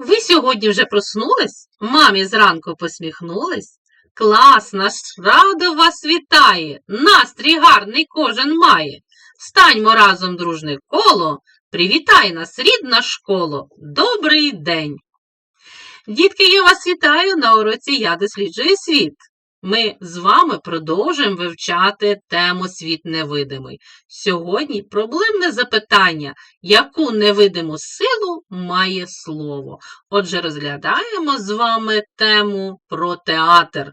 Ви сьогодні вже проснулись? Мамі зранку посміхнулись? Клас наш радо вас вітає, настрій гарний кожен має. Встаньмо разом дружне коло, привітай нас, рідна школо, добрий день. Дітки, я вас вітаю на уроці Я досліджую світ. Ми з вами продовжуємо вивчати тему світ невидимий. Сьогодні проблемне запитання, яку невидиму силу має слово. Отже, розглядаємо з вами тему про театр.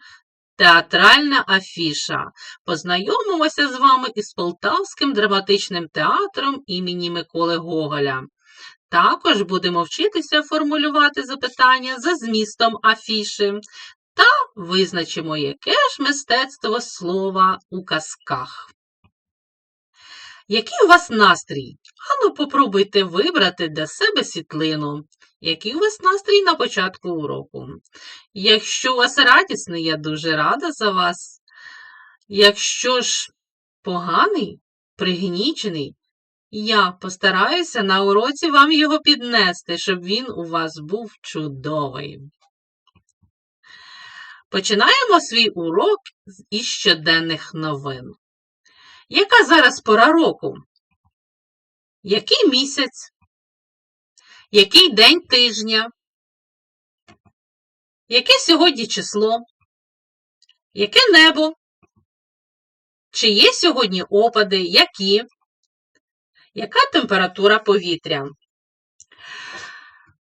Театральна афіша. Познайомимося з вами із Полтавським драматичним театром імені Миколи Гоголя. Також будемо вчитися формулювати запитання за змістом афіши визначимо, яке ж мистецтво слова у казках. Який у вас настрій? Ану, попробуйте вибрати для себе світлину. Який у вас настрій на початку уроку? Якщо у вас радісний, я дуже рада за вас. Якщо ж поганий, пригнічений, я постараюся на уроці вам його піднести, щоб він у вас був чудовий. Починаємо свій урок із щоденних новин. Яка зараз пора року? Який місяць? Який день тижня? Яке сьогодні число? Яке небо? Чи є сьогодні опади? Які? Яка температура повітря?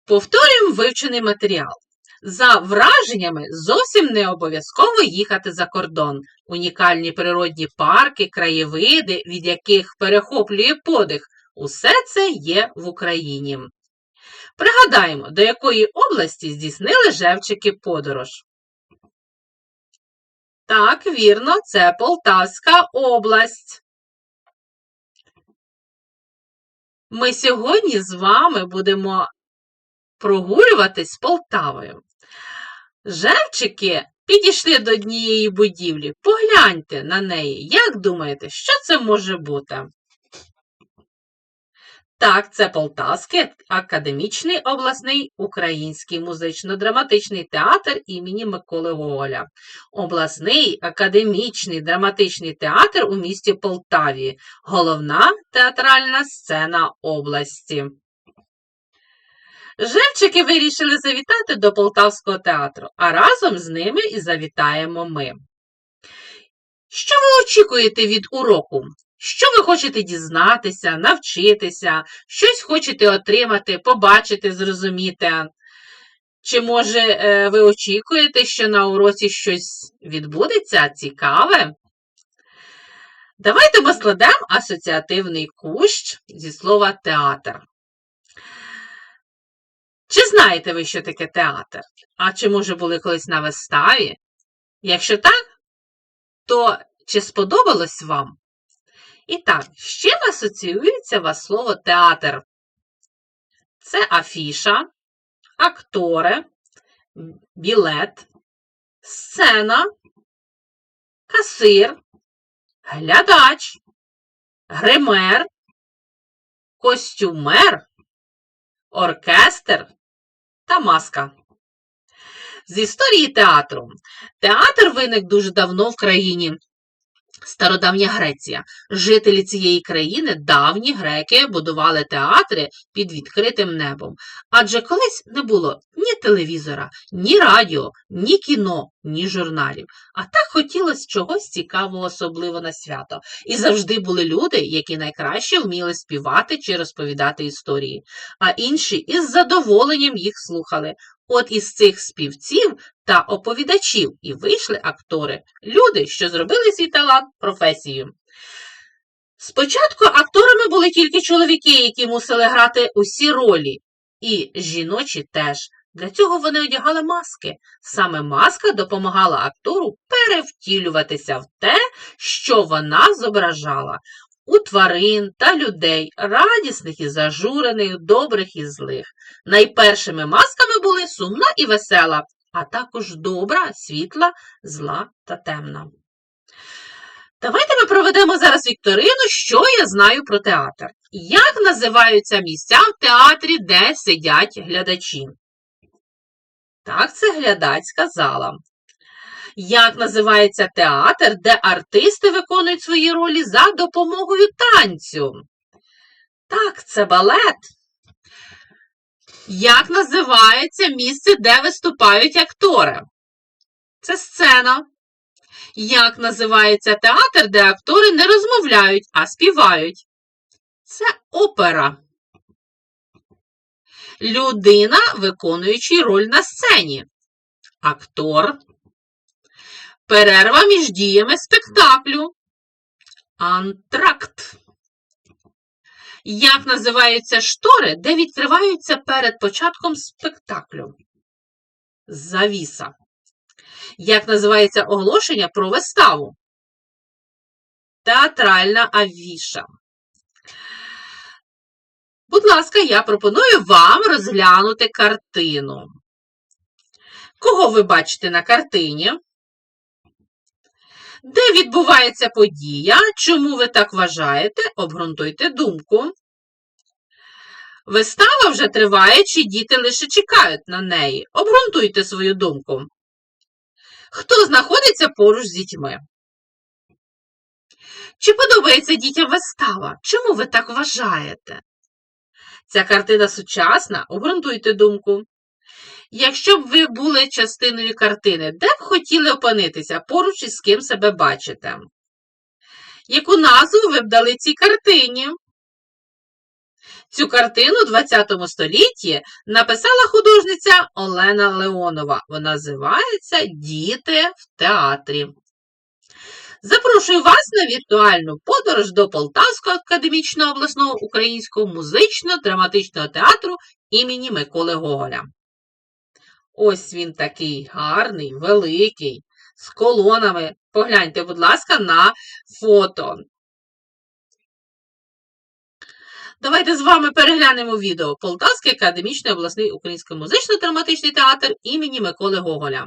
Повторюємо вивчений матеріал. За враженнями зовсім не обов'язково їхати за кордон. Унікальні природні парки, краєвиди, від яких перехоплює подих, усе це є в Україні. Пригадаємо, до якої області здійснили Жевчики подорож. Так, вірно, це Полтавська область. Ми сьогодні з вами будемо прогулюватись Полтавою. Жевчики підійшли до однієї будівлі. Погляньте на неї. Як думаєте, що це може бути? Так, це Полтавський академічний обласний український музично-драматичний театр імені Миколи Гоголя. Обласний академічний драматичний театр у місті Полтаві. Головна театральна сцена області. Живчики вирішили завітати до Полтавського театру, а разом з ними і завітаємо ми. Що ви очікуєте від уроку? Що ви хочете дізнатися, навчитися, щось хочете отримати, побачити, зрозуміти? Чи, може, е, ви очікуєте, що на уроці щось відбудеться цікаве? Давайте ми складемо асоціативний кущ зі слова театр. Чи знаєте ви, що таке театр? А чи, може, були колись на виставі? Якщо так, то чи сподобалось вам? І так, з чим асоціюється вас слово театр? Це афіша, актори, білет, сцена, касир, глядач, гример, костюмер, оркестр та маска. З історії театру. Театр виник дуже давно в країні. Стародавня Греція. Жителі цієї країни, давні греки, будували театри під відкритим небом. Адже колись не було ні телевізора, ні радіо, ні кіно, ні журналів. А так хотілося чогось цікавого, особливо на свято. І завжди були люди, які найкраще вміли співати чи розповідати історії, а інші із задоволенням їх слухали. От із цих співців та оповідачів і вийшли актори, люди, що зробили свій талант професією. Спочатку акторами були тільки чоловіки, які мусили грати усі ролі, і жіночі теж. Для цього вони одягали маски. Саме маска допомагала актору перевтілюватися в те, що вона зображала. У тварин та людей, радісних і зажурених, добрих і злих. Найпершими масками були сумна і весела, а також добра, світла, зла та темна. Давайте ми проведемо зараз вікторину, що я знаю про театр. Як називаються місця в театрі, де сидять глядачі? Так це глядацька зала. Як називається театр, де артисти виконують свої ролі за допомогою танцю? Так, це балет. Як називається місце, де виступають актори? Це сцена. Як називається театр, де актори не розмовляють, а співають? Це опера. Людина, виконуючий роль на сцені. Актор. Перерва між діями спектаклю. Антракт. Як називаються штори, де відкриваються перед початком спектаклю? Завіса. Як називається оголошення про виставу? Театральна авіша. Будь ласка, я пропоную вам розглянути картину. Кого ви бачите на картині? Де відбувається подія? Чому ви так вважаєте? Обґрунтуйте думку. Вистава вже триває, чи діти лише чекають на неї. Обґрунтуйте свою думку. Хто знаходиться поруч з дітьми? Чи подобається дітям вистава? Чому ви так вважаєте? Ця картина сучасна, обґрунтуйте думку. Якщо б ви були частиною картини, де б хотіли опинитися, поруч із ким себе бачите? Яку назву ви б дали цій картині? Цю картину у ХХ столітті написала художниця Олена Леонова. Вона називається Діти в театрі. Запрошую вас на віртуальну подорож до Полтавського академічного обласного українського музично-драматичного театру імені Миколи Гоголя. Ось він такий гарний, великий, з колонами. Погляньте, будь ласка, на фото. Давайте з вами переглянемо відео Полтавський академічний обласний український музично-драматичний театр імені Миколи Гоголя.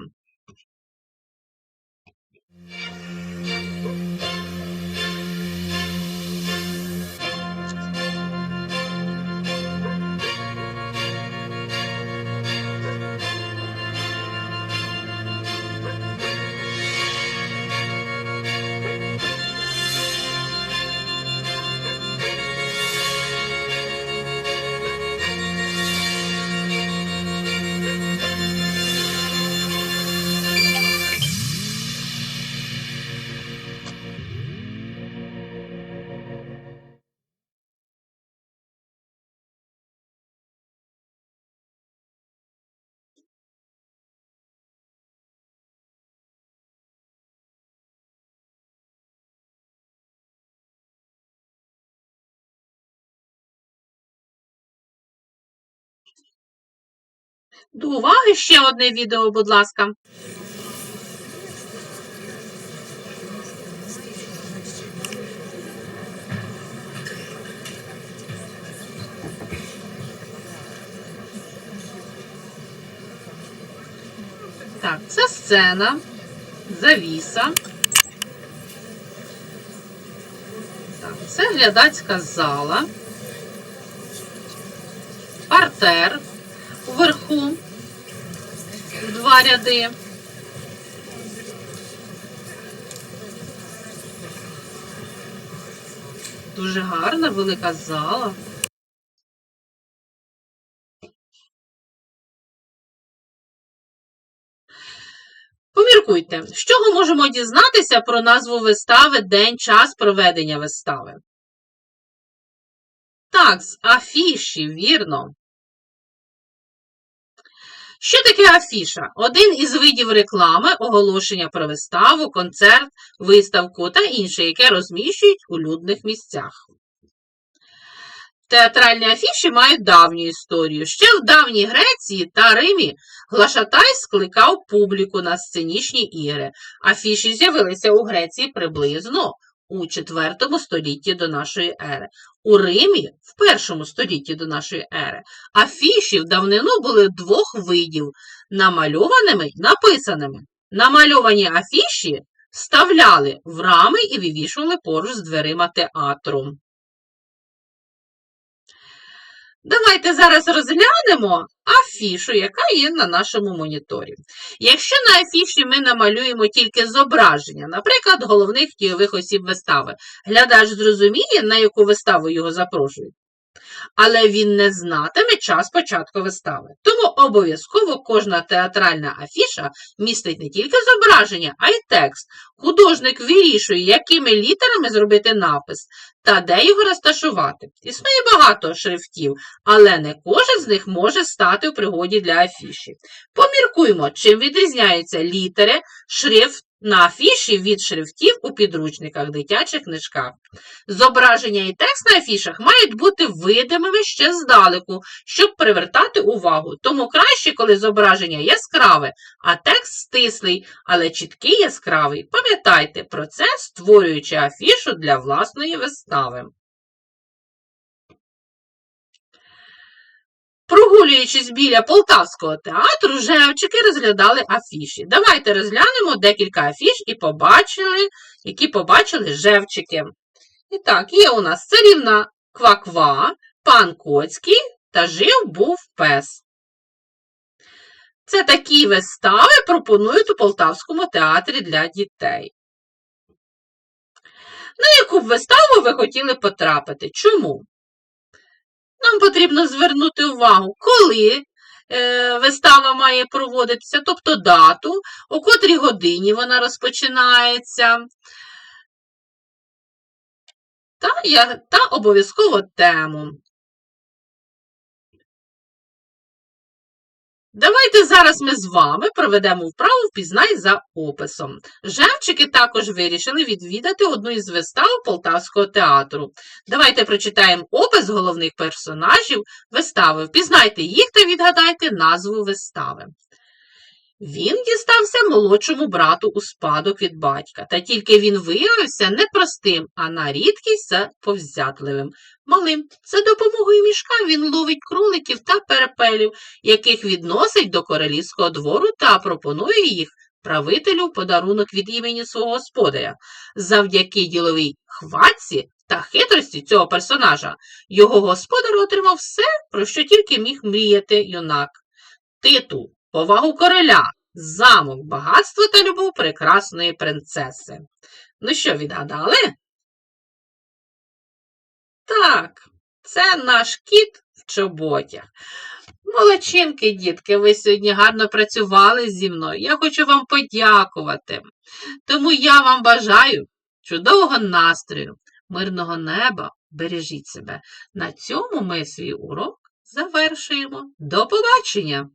До уваги ще одне відео, будь ласка. Так, це сцена, завіса. Так, це глядацька зала, партер вверху, в два ряди. Дуже гарна велика зала. Поміркуйте, з чого можемо дізнатися про назву вистави День, час проведення вистави? Так, з афіші, вірно. Що таке афіша? Один із видів реклами, оголошення про виставу, концерт, виставку та інше, яке розміщують у людних місцях. Театральні афіші мають давню історію. Ще в давній Греції та Римі Глашатай скликав публіку на сценічні ігри. Афіші з'явилися у Греції приблизно у IV столітті до нашої ери. У Римі в першому столітті до нашої ери. Афіші в давнину були двох видів намальованими й написаними. Намальовані афіші вставляли в рами і вивішували поруч з дверима театру. Давайте зараз розглянемо афішу, яка є на нашому моніторі. Якщо на афіші ми намалюємо тільки зображення, наприклад, головних дійових осіб вистави, глядач зрозуміє, на яку виставу його запрошують. Але він не знатиме час початку вистави. Тому обов'язково кожна театральна афіша містить не тільки зображення, а й текст. Художник вирішує, якими літерами зробити напис та де його розташувати. Існує багато шрифтів, але не кожен з них може стати у пригоді для афіші. Поміркуймо, чим відрізняються літери, шрифт на афіші від шрифтів у підручниках, дитячих книжках. Зображення і текст на афішах мають бути видимими ще здалеку, щоб привертати увагу. Тому краще, коли зображення яскраве, а текст стислий, але чіткий яскравий. Пам'ятайте про це, створюючи афішу для власної вистави. Прогулюючись біля Полтавського театру, жевчики розглядали афіші. Давайте розглянемо декілька афіш і побачили, які побачили жевчики. І так, є у нас царівна Кваква, пан Коцький та жив був пес. Це такі вистави пропонують у Полтавському театрі для дітей. На яку б виставу ви хотіли потрапити? Чому? Нам потрібно звернути увагу, коли е, вистава має проводитися, тобто дату, о котрій годині вона розпочинається, та, та обов'язково тему. Давайте зараз ми з вами проведемо вправу «Впізнай за описом. Жевчики також вирішили відвідати одну із вистав Полтавського театру. Давайте прочитаємо опис головних персонажів вистави. Впізнайте їх та відгадайте назву вистави. Він дістався молодшому брату у спадок від батька, та тільки він виявився не простим, а на рідкість повзятливим. Малим. За допомогою мішка він ловить кроликів та перепелів, яких відносить до королівського двору та пропонує їх правителю подарунок від імені свого господаря. Завдяки діловій хватці та хитрості цього персонажа його господар отримав все, про що тільки міг мріяти юнак. Титул, повагу короля, замок, багатство та любов прекрасної принцеси. Ну що, відгадали? Так, це наш кіт в чоботях. Молодчинки, дітки, ви сьогодні гарно працювали зі мною. Я хочу вам подякувати. Тому я вам бажаю чудового настрою, мирного неба, бережіть себе. На цьому ми свій урок завершуємо. До побачення!